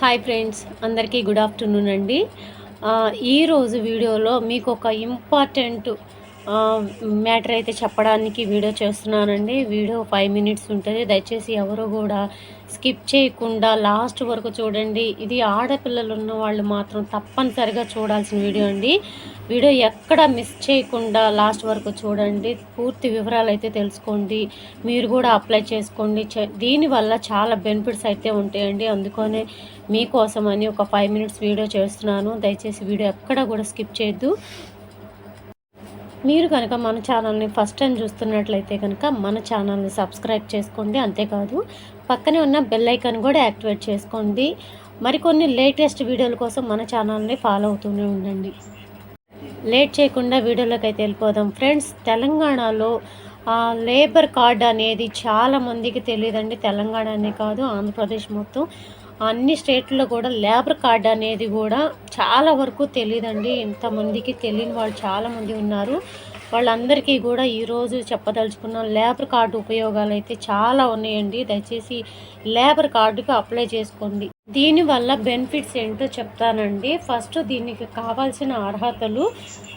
Hi friends అందరికీ good afternoon అండి. ఈరోజు వీడియోలో మీకు ఒక ఇంపార్టెంట్ మ్యాటర్ అయితే చెప్పడానికి వీడియో చేస్తున్నానండి. వీడియో ఫైవ్ మినిట్స్ ఉంటుంది. దయచేసి ఎవరు కూడా స్కిప్ చేయకుండా లాస్ట్ వరకు చూడండి. ఇది ఆడపిల్లలు ఉన్న వాళ్ళు మాత్రం తప్పనిసరిగా చూడాల్సిన వీడియో అండి. వీడియో ఎక్కడ మిస్ చేయకుండా లాస్ట్ వరకు చూడండి. పూర్తి వివరాలు అయితే తెలుసుకోండి. మీరు కూడా అప్లై చేసుకోండి. దీనివల్ల చాలా బెనిఫిట్స్ అయితే ఉంటాయండి. అందుకనే మీకోసమని ఒక ఫైవ్ మినిట్స్ వీడియో చేస్తున్నాను. దయచేసి వీడియో ఎక్కడ కూడా స్కిప్ చేయొద్దు. మీరు కనుక మన ఛానల్ని ఫస్ట్ టైం చూస్తున్నట్లయితే కనుక మన ఛానల్ని సబ్స్క్రైబ్ చేసుకోండి అంతేకాదు పక్కనే ఉన్న బెల్ ఐకాన్ కూడా యాక్టివేట్ చేసుకోండి. మరికొన్ని లేటెస్ట్ వీడియోల కోసం మన ఛానల్ని ఫాలో అవుతూనే ఉండండి. లేట్ చేయకుండా వీడియోలోకి అయితే వెళ్ళిపోదాం. ఫ్రెండ్స్ తెలంగాణలో లేబర్ కార్డ్ అనేది చాలా మందికి తెలియదండి. తెలంగాణ అనే కాదు ఆంధ్రప్రదేశ్ మొత్తం. అన్ని స్టేట్లో కూడా లేబర్ కార్డ్ అనేది కూడా చాలా వరకు తెలియదండి ఇంతమందికి తెలియని వాళ్ళు చాలామంది ఉన్నారు. వాళ్ళందరికీ కూడా ఈరోజు చెప్పదలుచుకున్న లేబర్ కార్డు ఉపయోగాలు అయితే చాలా ఉన్నాయండి. దయచేసి లేబర్ కార్డుకి అప్లై చేసుకోండి. దీనివల్ల బెనిఫిట్స్ ఏంటో చెప్తానండి. ఫస్ట్ దీనికి కావాల్సిన అర్హతలు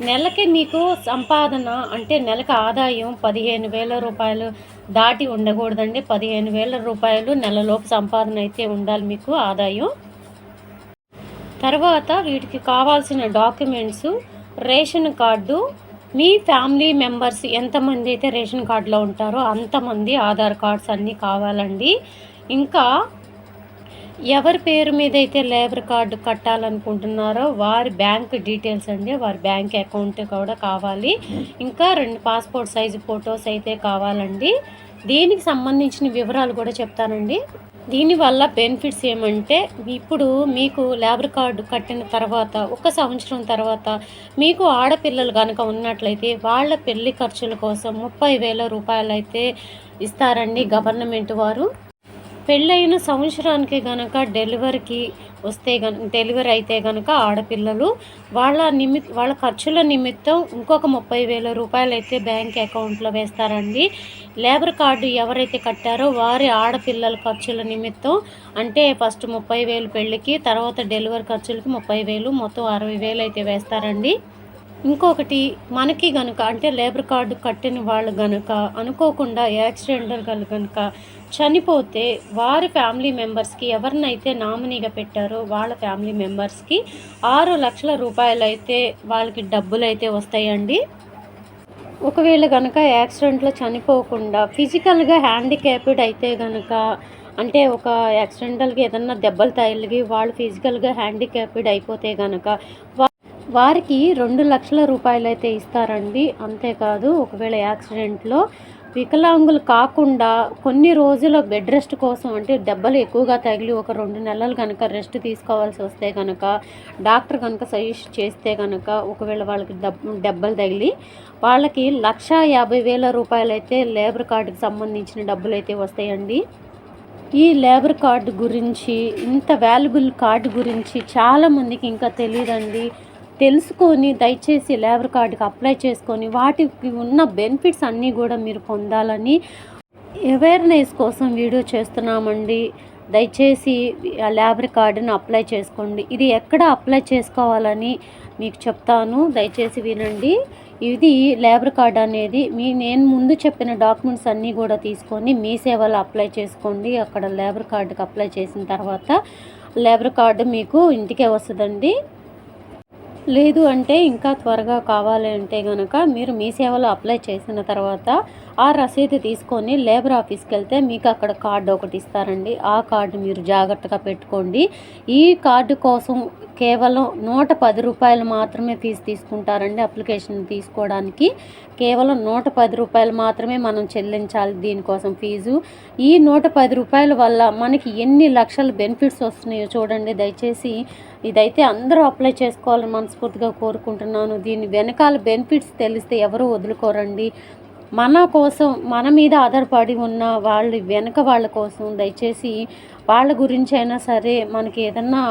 నెలకి మీకు సంపాదన అంటే నెలకు ఆదాయం పదిహేను వేల రూపాయలు దాటి ఉండకూడదండి. పదిహేను వేల రూపాయలు నెలలోపు సంపాదన అయితే ఉండాలి మీకు ఆదాయం. తర్వాత వీటికి కావాల్సిన డాక్యుమెంట్స్ రేషన్ కార్డు మీ ఫ్యామిలీ మెంబర్స్ ఎంతమంది అయితే రేషన్ కార్డులో ఉంటారో అంతమంది ఆధార్ కార్డ్స్ అన్నీ కావాలండి. ఇంకా ఎవరి పేరు మీద అయితే లేబర్ కార్డు కట్టాలనుకుంటున్నారో వారి బ్యాంక్ డీటెయిల్స్ అండి. వారి బ్యాంక్ అకౌంట్ కూడా కావాలి. ఇంకా రెండు పాస్పోర్ట్ సైజు ఫొటోస్ అయితే కావాలండి. దీనికి సంబంధించిన వివరాలు కూడా చెప్తానండి. దీనివల్ల బెనిఫిట్స్ ఏమంటే ఇప్పుడు మీకు లేబర్ కార్డు కట్టిన తర్వాత ఒక సంవత్సరం తర్వాత మీకు ఆడపిల్లలు కనుక ఉన్నట్లయితే వాళ్ళ పెళ్ళి ఖర్చుల కోసం ముప్పై వేల రూపాయలు అయితే ఇస్తారండి గవర్నమెంట్ వారు. పెళ్ళైన సంవత్సరానికి గనక డెలివరీకి వస్తే గను డెలివరీ అయితే కనుక ఆడపిల్లలు వాళ్ళ నిమి వాళ్ళ ఖర్చుల నిమిత్తం ఇంకొక ముప్పై వేల రూపాయలు అయితే బ్యాంక్ అకౌంట్లో వేస్తారండి. లేబర్ కార్డు ఎవరైతే కట్టారో వారి ఆడపిల్లల ఖర్చుల నిమిత్తం అంటే ఫస్ట్ ముప్పై వేలు పెళ్ళికి తర్వాత డెలివరీ ఖర్చులకి ముప్పై వేలు మొత్తం అరవై వేలు అయితే వేస్తారండి. ఇంకొకటి మనకి గనుక అంటే లేబర్ కార్డు కట్టిన వాళ్ళు గనుక అనుకోకుండా యాక్సిడెంటల్ కనుక చనిపోతే వారి ఫ్యామిలీ మెంబర్స్కి ఎవరినైతే నామినీగా పెట్టారో వాళ్ళ ఫ్యామిలీ మెంబర్స్కి ఆరు లక్షల రూపాయలు అయితే వాళ్ళకి డబ్బులు అయితే వస్తాయండి. ఒకవేళ కనుక యాక్సిడెంట్లో చనిపోకుండా ఫిజికల్గా హ్యాండిక్యాప్డ్ అయితే కనుక అంటే ఒక యాక్సిడెంటల్గా ఏదన్నా దెబ్బలు తగిలిగి వాళ్ళు ఫిజికల్గా హ్యాండిక్యాప్డ్ అయిపోతే కనుక వారికి రెండు లక్షల రూపాయలు అయితే ఇస్తారండి. అంతేకాదు ఒకవేళ యాక్సిడెంట్లో వికలాంగులు కాకుండా కొన్ని రోజుల బెడ్ రెస్ట్ కోసం అంటే దెబ్బలు ఎక్కువగా తగిలి ఒక రెండు నెలలు కనుక రెస్ట్ తీసుకోవాల్సి వస్తే కనుక డాక్టర్ కనుక సజెస్ట్ చేస్తే కనుక ఒకవేళ వాళ్ళకి దెబ్బ దెబ్బలు తగిలి వాళ్ళకి లక్ష యాభై వేల రూపాయలు అయితే లేబర్ కార్డుకి సంబంధించిన డబ్బులు అయితే వస్తాయండి. ఈ లేబర్ కార్డు గురించి ఇంత వాల్యుబుల్ కార్డు గురించి చాలామందికి ఇంకా తెలియదండి తెలుసుకొని దయచేసి లేబర్ కార్డుకి అప్లై చేసుకొని వాటికి ఉన్న బెనిఫిట్స్ అన్నీ కూడా మీరు పొందాలని అవేర్నెస్ కోసం వీడియో చేస్తున్నామండి. దయచేసి ఆ లేబర్ కార్డుని అప్లై చేసుకోండి. ఇది ఎక్కడ అప్లై చేసుకోవాలని మీకు చెప్తాను. దయచేసి వినండి. ఇది లేబర్ కార్డ్ అనేది మీ నేను ముందు చెప్పిన డాక్యుమెంట్స్ అన్నీ కూడా తీసుకొని మీ సేవలో అప్లై చేసుకోండి. అక్కడ లేబర్ కార్డుకి అప్లై చేసిన తర్వాత లేబర్ కార్డు మీకు ఇంటికే వస్తుందండి. లేదు అంటే ఇంకా త్వరగా కావాలి అంటే కనుక మీరు మీ సేవలో అప్లై చేసిన తర్వాత ఆ రసీదు తీసుకొని లేబర్ ఆఫీస్కి వెళ్తే మీకు అక్కడ కార్డు ఒకటి ఇస్తారండి. ఆ కార్డు మీరు జాగ్రత్తగా పెట్టుకోండి. ఈ కార్డు కోసం కేవలం నూట పది రూపాయలు మాత్రమే ఫీజు తీసుకుంటారండి అప్లికేషన్ తీసుకోవడానికి. కేవలం నూట పది రూపాయలు మాత్రమే మనం చెల్లించాలి దీనికోసం ఫీజు. ఈ నూట పది రూపాయల వల్ల మనకి ఎన్ని లక్షల బెనిఫిట్స్ వస్తున్నాయో చూడండి. దయచేసి ఇదైతే అందరూ అప్లై చేసుకోవాలని మనస్ఫూర్తిగా కోరుకుంటున్నాను. దీని వెనకాల బెనిఫిట్స్ తెలిస్తే ఎవరు వదులుకోరండి. మన కోసం మన మీద ఆధారపడి ఉన్న వాళ్ళ వెనక వాళ్ళ కోసం దయచేసి వాళ్ళ గురించి అయినా సరే మనకి ఏదన్నా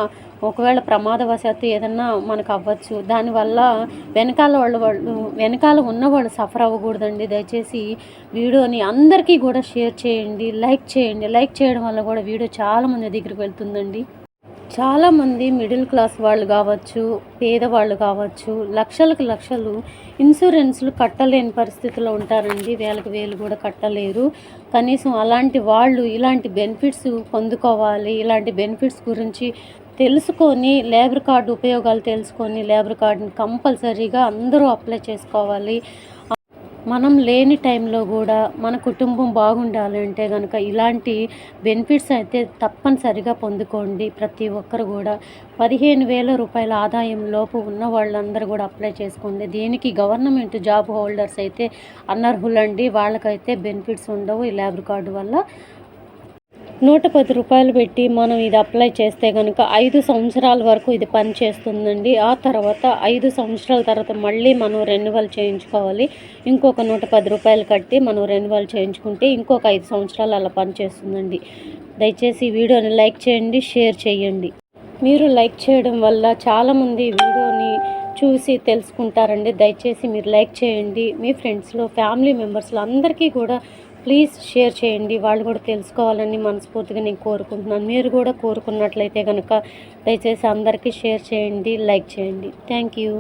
ఒకవేళ ప్రమాదవశాత్తు ఏదన్నా మనకు అవ్వచ్చు. దానివల్ల వెనకాల వాళ్ళు వాళ్ళు వెనకాల ఉన్న వాళ్ళు సఫర్ అవ్వకూడదండి. దయచేసి వీడియోని అందరికీ కూడా షేర్ చేయండి. లైక్ చేయండి. లైక్ చేయడం వల్ల కూడా వీడియో చాలా మంది దగ్గరికి వెళ్తుందండి. చాలామంది మిడిల్ క్లాస్ వాళ్ళు కావచ్చు పేదవాళ్ళు కావచ్చు లక్షలకు లక్షలు ఇన్సూరెన్స్లు కట్టలేని పరిస్థితిలో ఉంటారండి. వేలకు వేలు కూడా కట్టలేరు. కనీసం అలాంటి వాళ్ళు ఇలాంటి బెనిఫిట్స్ పొందుకోవాలి ఇలాంటి బెనిఫిట్స్ గురించి తెలుసుకొని లేబర్ కార్డు ఉపయోగాలు తెలుసుకొని లేబర్ కార్డుని కంపల్సరీగా అందరూ అప్లై చేసుకోవాలి. మనం లేని టైంలో కూడా మన కుటుంబం బాగుండాలంటే కనుక ఇలాంటి బెనిఫిట్స్ అయితే తప్పనిసరిగా పొందుకోండి. ప్రతి ఒక్కరు కూడా పదిహేను వేల రూపాయల ఆదాయం లోపు ఉన్న వాళ్ళందరూ కూడా అప్లై చేసుకోండి. దీనికి గవర్నమెంట్ జాబ్ హోల్డర్స్ అయితే అనర్హులండి. వాళ్ళకైతే బెనిఫిట్స్ ఉండవు. ఈ లేబర్ కార్డు వల్ల నూట పది రూపాయలు పెట్టి మనం ఇది అప్లై చేస్తే కనుక ఐదు సంవత్సరాల వరకు ఇది పని చేస్తుందండి. ఆ తర్వాత ఐదు సంవత్సరాల తర్వాత మళ్ళీ మనం రెన్యువల్ చేయించుకోవాలి. ఇంకొక నూట పది రూపాయలు కట్టి మనం రెన్యువల్ చేయించుకుంటే ఇంకొక ఐదు సంవత్సరాలు అలా పనిచేస్తుందండి దయచేసి ఈ వీడియోని లైక్ చేయండి షేర్ చేయండి. మీరు లైక్ చేయడం వల్ల చాలామంది వీడియోని చూసి తెలుసుకుంటారండి. దయచేసి మీరు లైక్ చేయండి. మీ ఫ్రెండ్స్లో ఫ్యామిలీ మెంబర్స్లో అందరికీ కూడా ప్లీజ్ షేర్ చేయండి. వాళ్ళు కూడా తెలుసుకోవాలని మనస్ఫూర్తిగా నేను కోరుకుంటున్నాను. మీరు కూడా కోరుకున్నట్లయితే కనుక దయచేసి అందరికీ షేర్ చేయండి లైక్ చేయండి. Thank you.